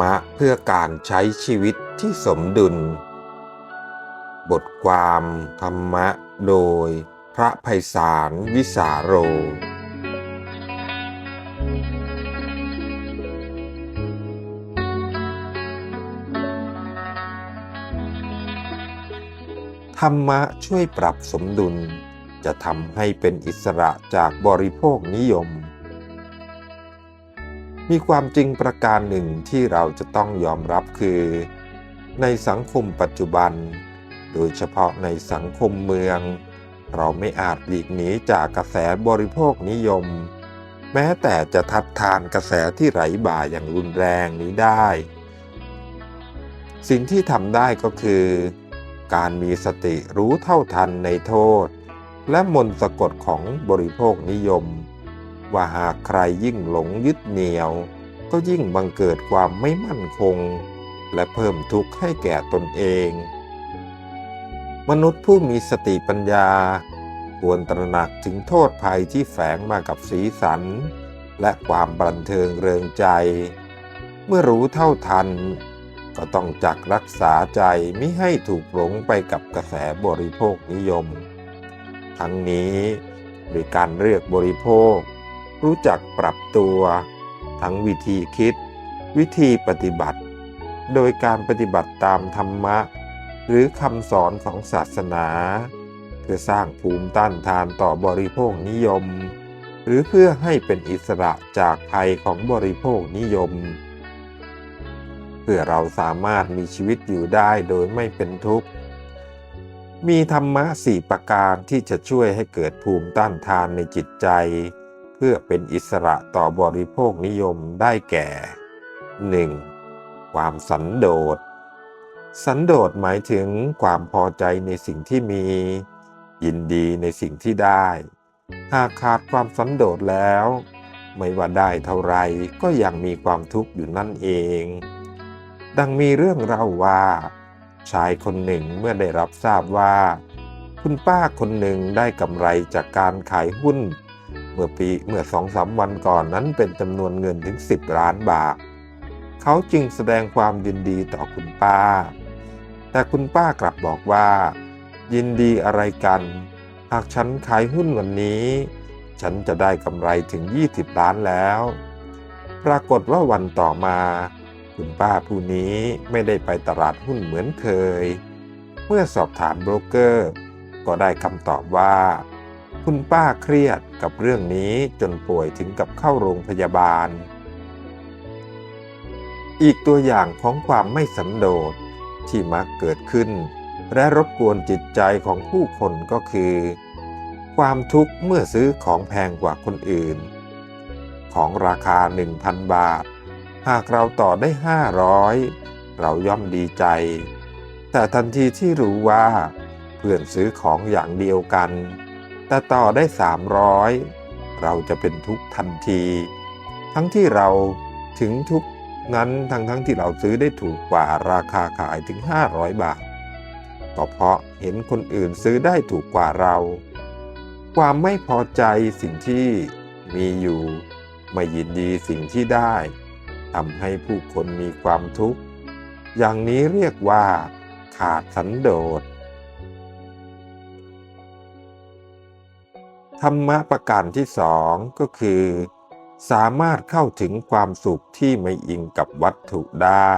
มะเพื่อการใช้ชีวิตที่สมดุล บทความธรรมะโดยพระไพศาลวิสาโร ธรรมะช่วยปรับสมดุลจะทำให้เป็นอิสระจากบริโภคนิยม มีความจริงประการหนึ่งที่เราจะต้องยอมรับคือ ในสังคมปัจจุบัน โดยเฉพาะในสังคมเมือง เราไม่อาจหลีกหนีจากกระแสบริโภคนิยม แม้แต่จะทัดทานกระแสที่ไหลบ่าอย่างรุนแรงนี้ได้ สิ่งที่ทำได้ก็คือ การมีสติรู้เท่าทันในโทษ และมนต์สะกดของบริโภคนิยม ว่าหากใครยิ่งหลงยึดเหนี่ยว ก็ยิ่งบังเกิดความไม่มั่นคง และเพิ่มทุกข์ให้แก่ตนเอง มนุษย์ผู้มีสติปัญญา ควรตระหนักถึงโทษภัยที่แฝงมากับสีสัน และความบันเทิงเริงใจ เมื่อรู้เท่าทัน ก็ต้องจักรักษาใจไม่ให้ถูกหลงไปกับกระแสบริโภคนิยม ทั้งนี้โดยการเลือกบริโภค รู้จักปรับตัว ทั้งวิธีคิด วิธีปฏิบัติ โดยการปฏิบัติตามธรรมะ หรือคำสอนของศาสนา เพื่อสร้างภูมิต้านทานต่อบริโภคนิยม หรือเพื่อให้เป็นอิสระจากภัยของบริโภคนิยม เพื่อเราสามารถมีชีวิตอยู่ได้โดยไม่เป็นทุกข์มีธรรมะสี่ประการที่จะช่วยให้เกิดภูมิต้านทานในจิตใจ พื่อเป็นอิสระต่อบริโภคนิยมได้แก่ 1. ความสันโดษ สันโดษหมายถึงความพอใจในสิ่งที่มี ยินดีในสิ่งที่ได้ หากขาดความสันโดษแล้ว ไม่ว่าได้เท่าไรก็ยังมีความทุกข์อยู่นั่นเอง ดังมีเรื่องเล่าว่า ชายคนหนึ่งเมื่อได้รับทราบว่า คุณป้าคนหนึ่งได้กำไรจากการขายหุ้น มื่อปีเมื่อสองสามวันก่อนนั้นเป็นจำนวนเงินถึง 10 ล้านบาท เขาจึงแสดงความยินดีต่อคุณป้า แต่คุณป้ากลับบอกว่า ยินดีอะไรกัน หากฉันขายหุ้นวันนี้ ฉันจะได้กำไรถึง 20 ล้านแล้ว ปรากฏว่าวันต่อมา คุณป้าผู้นี้ไม่ได้ไปตลาดหุ้นเหมือนเคย เมื่อสอบถามโบรกเกอร์ ก็ได้คำตอบว่า คุณป้าเครียดกับเรื่องนี้จนป่วยถึงกับเข้าโรงพยาบาล อีกตัวอย่างของความไม่สันโดษที่มักเกิดขึ้น และรบกวนจิตใจของผู้คนก็คือ ความทุกข์เมื่อซื้อของแพงกว่าคนอื่น ของราคา 1,000 บาท หากเราต่อได้ 500 เราย่อมดีใจ แต่ทันทีที่รู้ว่า เพื่อนซื้อของอย่างเดียวกัน แต่ต่อได้ 300 เราจะเป็นทุกข์ทันที ทั้งที่เราถึงทุกนั้นทั้งทั้งที่เราซื้อได้ถูกกว่าราคาขายถึง 500 บาท ก็เพราะเห็นคนอื่นซื้อได้ถูกกว่าเรา ความไม่พอใจสิ่งที่มีอยู่ไม่ยินดีสิ่งที่ได้ทำให้ผู้คนมีความทุกข์ อย่างนี้เรียกว่าขาดสันโดษ ธรรมะประการที่สองก็คือ สามารถเข้าถึงความสุขที่ไม่อิงกับวัตถุได้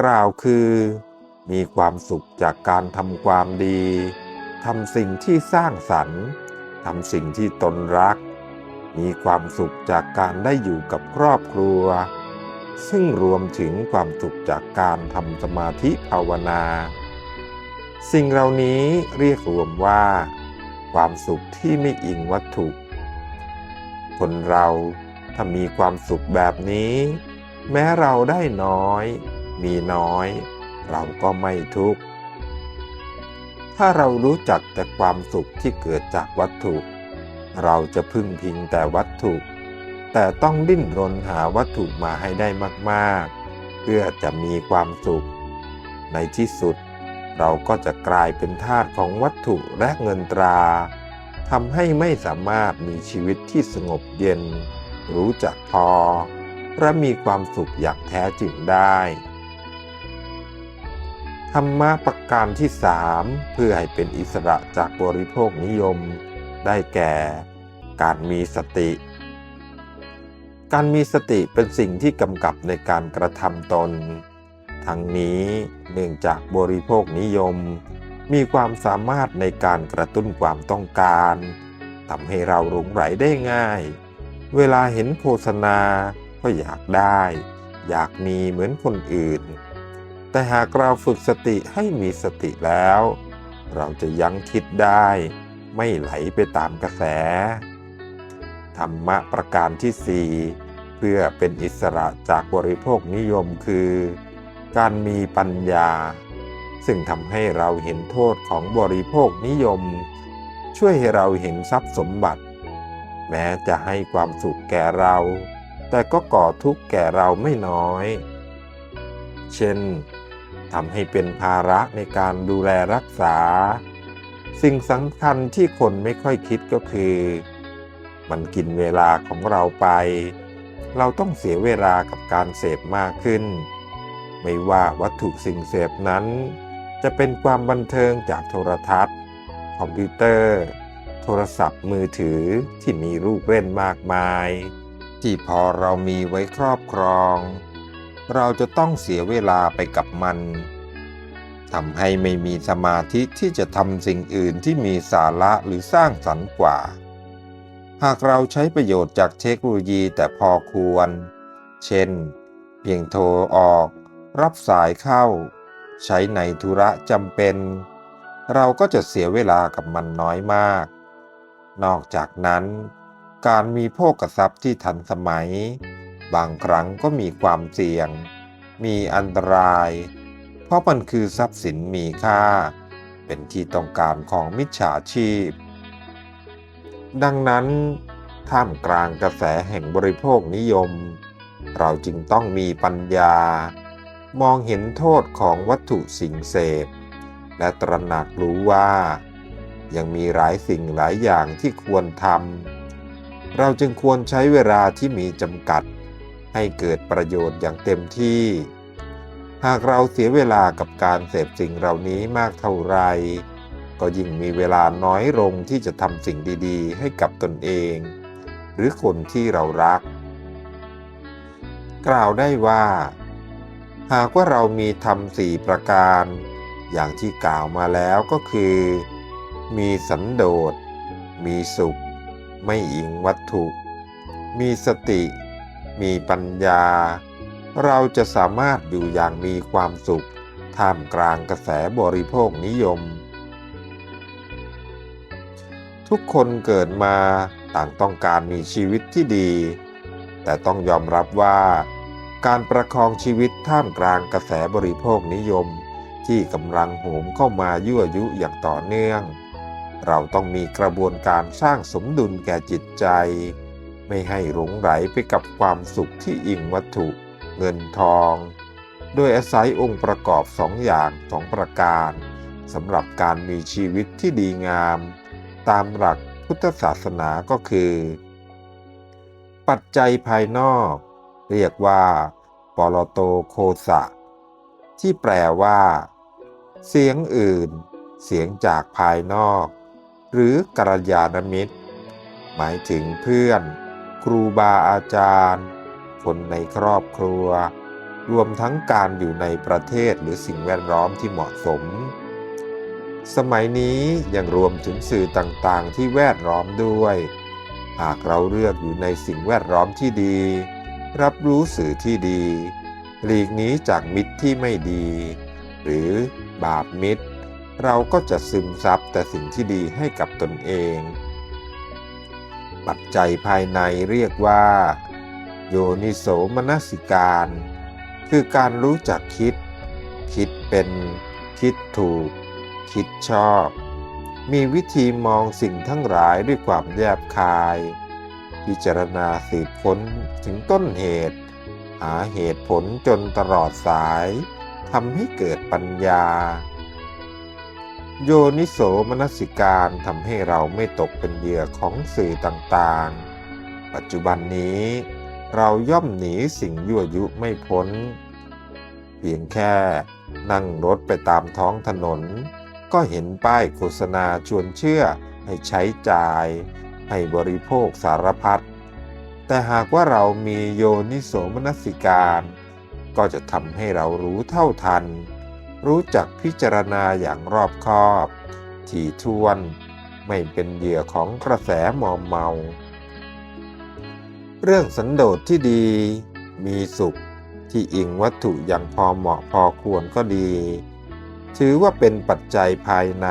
กล่าวคือ มีความสุขจากการทำความดีทำสิ่งที่สร้างสรรค์ทำสิ่งที่ตนรัก มีความสุขจากการได้อยู่กับครอบครัว ซึ่งรวมถึงความสุขจากการทำสมาธิภาวนา สิ่งเหล่านี้เรียกรวมว่า ความสุขที่ไม่อิงวัตถุ คนเราถ้ามีความสุขแบบนี้ แม้เราได้น้อย มีน้อย เราก็ไม่ทุกข์ ถ้าเรารู้จักแต่ความสุขที่เกิดจากวัตถุ เราจะพึ่งพิงแต่วัตถุ แต่ต้องดิ้นรนหาวัตถุมาให้ได้มาก ๆ เพื่อจะมีความสุข ในที่สุด เราก็จะกลายเป็นทาสของวัตถุและเงินตราทำให้ไม่สามารถมีชีวิตที่สงบเย็น รู้จักพอ และมีความสุขอย่างแท้จริงได้ ธรรมะประการที่สามเพื่อให้เป็นอิสระจากบริโภคนิยม ได้แก่ การมีสติ การมีสติเป็นสิ่งที่กำกับในการกระทำตน ทั้งนี้เนื่องจากบริโภคนิยม มีความสามารถในการกระตุ้นความต้องการทำให้เราหลงไหลได้ง่าย เวลาเห็นโฆษณาก็อยากได้ อยากมีเหมือนคนอื่น แต่หากเราฝึกสติให้มีสติแล้ว เราจะยั้งคิดได้ ไม่ไหลไปตามกระแส ธรรมะประการที่สี่เพื่อเป็นอิสระจากบริโภคนิยมคือ การมีปัญญา ซึ่งทำให้เราเห็นโทษของบริโภคนิยม ช่วยให้เราเห็นทรัพย์สมบัติ แม้จะให้ความสุขแก่เรา แต่ก็ก่อทุกข์แก่เราไม่น้อย เช่นทำให้เป็นภาระในการดูแลรักษา สิ่งสำคัญที่คนไม่ค่อยคิดก็คือ มันกินเวลาของเราไป เราต้องเสียเวลากับการเสพมากขึ้น ไม่ว่าวัตถุสิ่งเสพนั้น จะเป็นความบันเทิงจากโทรทัศน์ คอมพิวเตอร์ โทรศัพท์มือถือที่มีรูปเล่นมากมาย ที่พอเรามีไว้ครอบครอง เราจะต้องเสียเวลาไปกับมันทำให้ไม่มีสมาธิที่จะทำสิ่งอื่นที่มีสาระหรือสร้างสรรค์กว่า หากเราใช้ประโยชน์จากเทคโนโลยีแต่พอควร เช่น เพียงโทรออก รับสายเข้า ใช้ในธุระจำเป็น เราก็จะเสียเวลากับมันน้อยมาก นอกจากนั้น การมีโภคทรัพย์ที่ทันสมัย บางครั้งก็มีความเสี่ยง มีอันตราย เพราะมันคือทรัพย์สินมีค่า เป็นที่ต้องการของมิจฉาชีพ ดังนั้น ท่ามกลางกระแสแห่งบริโภคนิยม เราจึงต้องมีปัญญา มองเห็นโทษของวัตถุสิ่งเสพ และตระหนักรู้ว่า ยังมีหลายสิ่งหลายอย่างที่ควรทำเราจึงควรใช้เวลาที่มีจำกัด ให้เกิดประโยชน์อย่างเต็มที่ หากเราเสียเวลากับการเสพสิ่งเหล่านี้มากเท่าไร ก็ยิ่งมีเวลาน้อยลงที่จะทำสิ่งดีๆ ให้กับตนเอง หรือคนที่เรารัก กล่าวได้ว่า หากว่าเรามีธรรมสี่ประการ อย่างที่กล่าวมาแล้วก็คือ มีสันโดษ มีสุข ไม่อิงวัตถุ มีสติ มีปัญญา เราจะสามารถอยู่อย่างมีความสุข ท่ามกลางกระแสบริโภคนิยม ทุกคนเกิดมาต่างต้องการมีชีวิตที่ดี แต่ต้องยอมรับว่า การประคองชีวิตท่ามกลางกระแสบริโภคนิยม ที่กำลังโหมเข้ามายั่วยุอย่างต่อเนื่อง เราต้องมีกระบวนการสร้างสมดุลแก่จิตใจ ไม่ให้หลงไหลไปกับความสุขที่อิงวัตถุเงินทอง โดยอาศัยองค์ประกอบสองอย่างสองประการสำหรับการมีชีวิตที่ดีงาม ตามหลักพุทธศาสนาก็คือ ปัจจัยภายนอก เรียกว่า ปรโตโคสะ ที่แปลว่า เสียงอื่น เสียงจากภายนอก หรือกัลยาณมิตร หมายถึงเพื่อน ครูบาอาจารย์ คนในครอบครัว รวมทั้งการอยู่ในประเทศหรือสิ่งแวดล้อมที่เหมาะสม สมัยนี้ยังรวมถึงสื่อต่างๆที่แวดล้อมด้วย หากเราเลือกอยู่ในสิ่งแวดล้อมที่ดี รับรู้สื่อที่ดี หลีกหนีจากมิตรที่ไม่ดี หรือบาปมิตร เราก็จะซึมซับแต่สิ่งที่ดีให้กับตนเอง ปัจจัยภายในเรียกว่า โยนิโสมนสิการ คือการรู้จักคิด คิดเป็น คิดถูก คิดชอบ มีวิธีมองสิ่งทั้งหลายด้วยความแยบคาย พิจารณาสืบค้นถึงต้นเหตุ หาเหตุผลจนตลอดสายทำให้เกิดปัญญา โยนิโสมนสิการทำให้เราไม่ตกเป็นเหยื่อของสื่อต่างๆ ปัจจุบันนี้เราย่อมหนีสิ่งยั่วยุไม่พ้น เพียงแค่นั่งรถไปตามท้องถนน ก็เห็นป้ายโฆษณาชวนเชื่อให้ใช้จ่าย ให้บริโภคสารพัด แต่หากว่าเรามีโยนิโสมนสิการ ก็จะทำให้เรารู้เท่าทัน รู้จักพิจารณาอย่างรอบคอบ ถี่ถ้วน ไม่เป็นเหยื่อของกระแสมอมเมา เรื่องสันโดษที่ดี มีสุขที่อิงวัตถุอย่างพอเหมาะพอควรก็ดี ถือว่าเป็นปัจจัยภายใน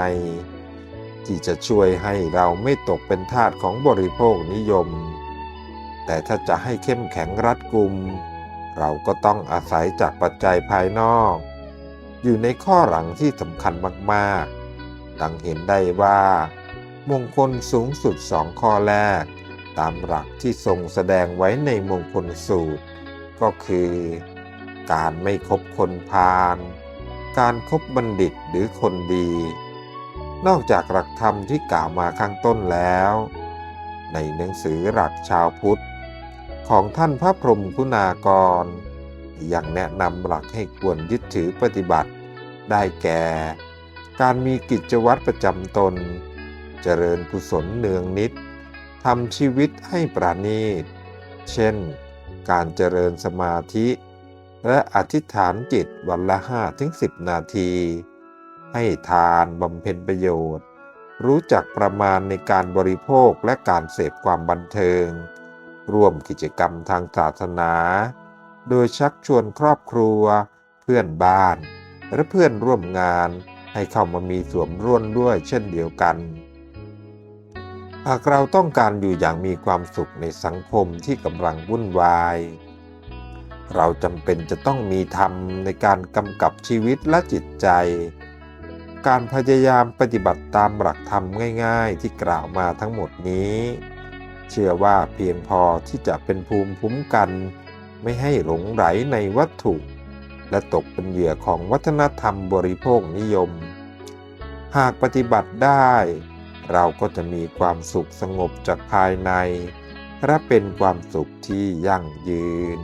ที่จะช่วยให้เราไม่ตกเป็นทาสของบริโภคนิยม แต่ถ้าจะให้เข้มแข็งรัดกุม เราก็ต้องอาศัยจากปัจจัยภายนอก อยู่ในข้อหลังที่สำคัญมากๆ ดังเห็นได้ว่า มงคลสูงสุดสองข้อแรก ตามหลักที่ทรงแสดงไว้ในมงคลสูตร ก็คือ การไม่คบคนพาลการครบบัณฑิตหรือคนดี นอกจากหลักธรรมที่กล่าวมาข้างต้นแล้ว ในหนังสือหลักชาวพุทธ ของท่านพระพรหมคุณากร ยังแนะนำหลักให้ควรยึดถือปฏิบัติ ได้แก่ การมีกิจวัตรประจำตน เจริญกุศลเนืองนิดทำชีวิตให้ประณีต เช่น การเจริญสมาธิ และอธิษฐานจิตวันละ5ถึง10 นาที ให้ทานบำเพ็ญประโยชน์ รู้จักประมาณในการบริโภคและการเสพความบันเทิง ร่วมกิจกรรมทางศาสนา โดยชักชวนครอบครัว เพื่อนบ้าน และเพื่อนร่วมงานให้เข้ามามีส่วนร่วมด้วยเช่นเดียวกัน หากเราต้องการอยู่อย่างมีความสุขในสังคมที่กำลังวุ่นวาย เราจำเป็นจะต้องมีธรรมในการกำกับชีวิตและจิตใจ การพยายามปฏิบัติตามหลักธรรมง่ายๆ ที่กล่าวมาทั้งหมดนี้ เชื่อว่าเพียงพอที่จะเป็นภูมิคุ้มกัน ไม่ให้หลงไหลในวัตถุ และตกเป็นเหยื่อของวัฒนธรรมบริโภคนิยม หากปฏิบัติได้ เราก็จะมีความสุขสงบจากภายใน และเป็นความสุขที่ยั่งยืน